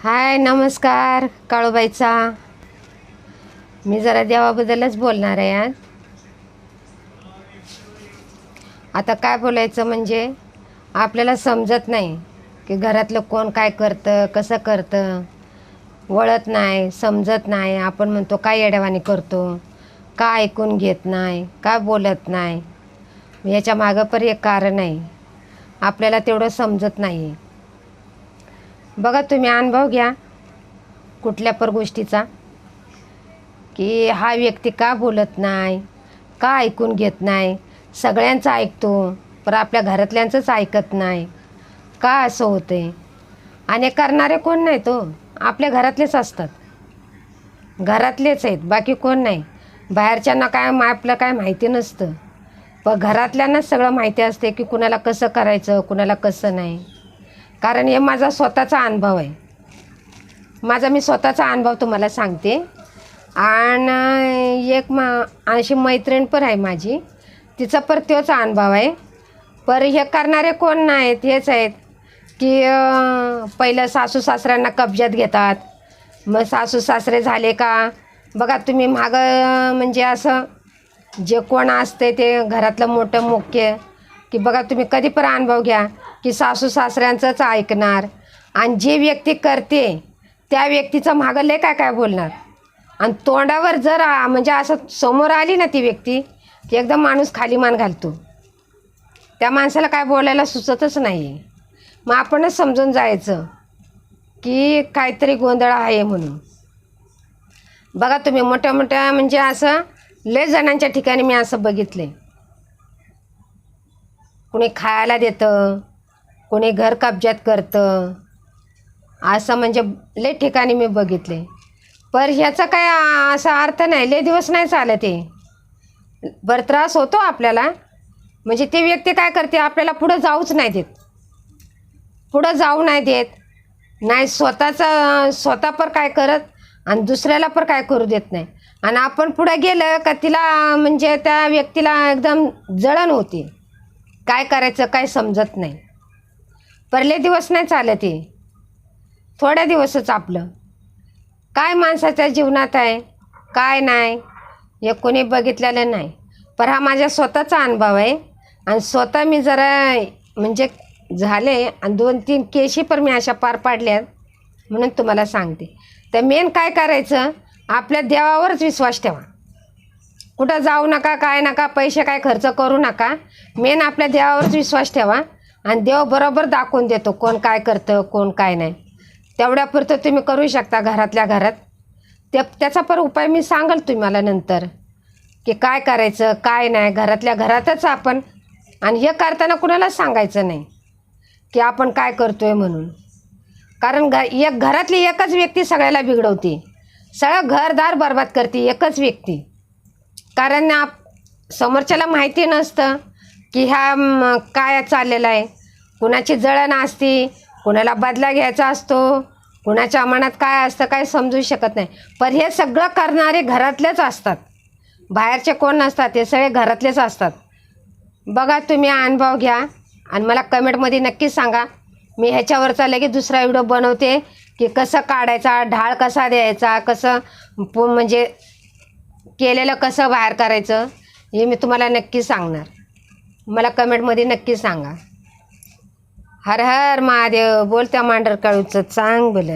हाय नमस्कार काळूबाईचा. मी जरा देवाबद्दलच बोलणार आहे आज आता काय बोलायचं म्हणजे आपल्याला समजत नाही की घरातलं कोण काय करतं कसं करतं. वळत नाही समजत नाही. आपण म्हणतो काय येड्यावानी करतो? का ऐकून घेत नाही? का बोलत नाही? याच्या मागं पण एक कारण आहे. आपल्याला तेवढं समजत नाही बघा तुम्ही अनुभव घ्या कुठल्या पर गोष्टीचा. की हा व्यक्ती का बोलत नाही का ऐकून घेत नाही सगळ्यांचं ऐकतो पर आपल्या घरातल्यांचंच ऐकत नाही. का असं होते आणि करणारे कोण नाही तो हो? आपल्या घरातलेच असतात. घरातलेच आहेत बाकी कोण नाही. बाहेरच्यांना काय मा आपलं काय माहिती नसतं. पण घरातल्यांनाच सगळं माहिती असते की कुणाला कसं करायचं कुणाला कसं नाही. कारण हे माझा स्वतःचा अनुभव आहे. माझा मी स्वतःचा अनुभव तुम्हाला सांगते. आणि एक मा अशी मैत्रीण पण आहे माझी. तिचा पर तोच अनुभव आहे. पर हे करणारे कोण नाहीत हेच आहेत. की पहिलं सासू सासऱ्यांना कब्जात घेतात. मग सासू सासरे झाले का? बघा तुम्ही मागं म्हणजे असं जे कोण असते ते घरातलं मोठं मुख्य की बघा तुम्ही कधी पण अनुभव घ्या की सासू सासऱ्यांचंच ऐकणार. आणि जे व्यक्ती करते त्या व्यक्तीचं मागं लय काय काय बोलणार? आणि तोंडावर जर म्हणजे असं समोर आली ना ती व्यक्ती की एकदम माणूस खाली मान घालतो. त्या माणसाला काय बोलायला सुचतच नाही मग आपणच समजून जायचं की काहीतरी गोंधळ आहे म्हणून. बघा तुम्ही मोठ्या मोठ्या म्हणजे असं लय जणांच्या ठिकाणी मी असं बघितले कुणी खायला देतं कोणी घर कब्जात करतं. असं म्हणजे लय ठिकाणी मी बघितले. पर ह्याचा काय असा अर्थ नाही. लय दिवस नाही चालत ते बरं त्रास होतो आपल्याला. म्हणजे ती व्यक्ती काय करते आपल्याला पुढं जाऊच नाही देत. पुढं जाऊ नाही देत. नाही स्वतःचं स्वतः पर काय करत आणि दुसऱ्याला पण काय करू देत नाही. आणि आपण पुढं गेलं का तिला म्हणजे त्या व्यक्तीला एकदम जळण होती. काय करायचं काय समजत नाही. परले दिवस नाही चालत हे. थोड्या दिवसच आपलं. काय माणसाच्या जीवनात आहे काय नाही हे कोणी बघितलेलं नाही. पण हा माझ्या स्वतःचा अनुभव आहे. आणि स्वतः मी जरा म्हणजे झाले आणि दोन तीन केशी पण मी अशा पार पाडल्यात म्हणून तुम्हाला सांगते. तर मेन काय करायचं आपल्या देवावरच विश्वास ठेवा. कुठं जाऊ नका काय नका पैसे काय खर्च करू नका. मेन आपल्या देवावरच विश्वास ठेवा. आणि देव बरोबर दाखवून देतो कोण काय करतं कोण काय नाही. तेवढ्यापुरतं तुम्ही करू शकता घरातल्या घरात. ते त्याचा पर उपाय मी सांगाल तुम्हाला नंतर. की काय करायचं काय नाही घरातल्या घरातच आपण. आणि हे करताना कुणालाच सांगायचं नाही. की आपण काय करतो आहे म्हणून. कारण घ एक घरातली एकच व्यक्ती सगळ्याला बिघडवते. सगळं घरदार बरबाद करते एकच व्यक्ती. कारण आप समोरच्याला माहिती नसतं की ह्या काय चाललेलं आहे. कुणाची जळण असती कुणाला बदला घ्यायचा असतो कुणाच्या मनात काय असतं काय समजू शकत नाही. पण हे सगळं करणारे घरातलेच असतात. बाहेरचे कोण नसतात हे सगळे घरातलेच असतात. बघा तुम्ही अनुभव घ्या आणि मला कमेंटमध्ये नक्कीच सांगा. मी ह्याच्यावरचा लगेच दुसरा व्हिडिओ बनवते की कसं काढायचा ढाळ कसा द्यायचा कसं पु- म्हणजे केलेलं कसं बाहेर करायचं हे मी तुम्हाला नक्की सांगणार. मला कमेंटमध्ये नक्की सांगा. हर हर महादेव बोलत्या मांडर काळूचं चांग बोल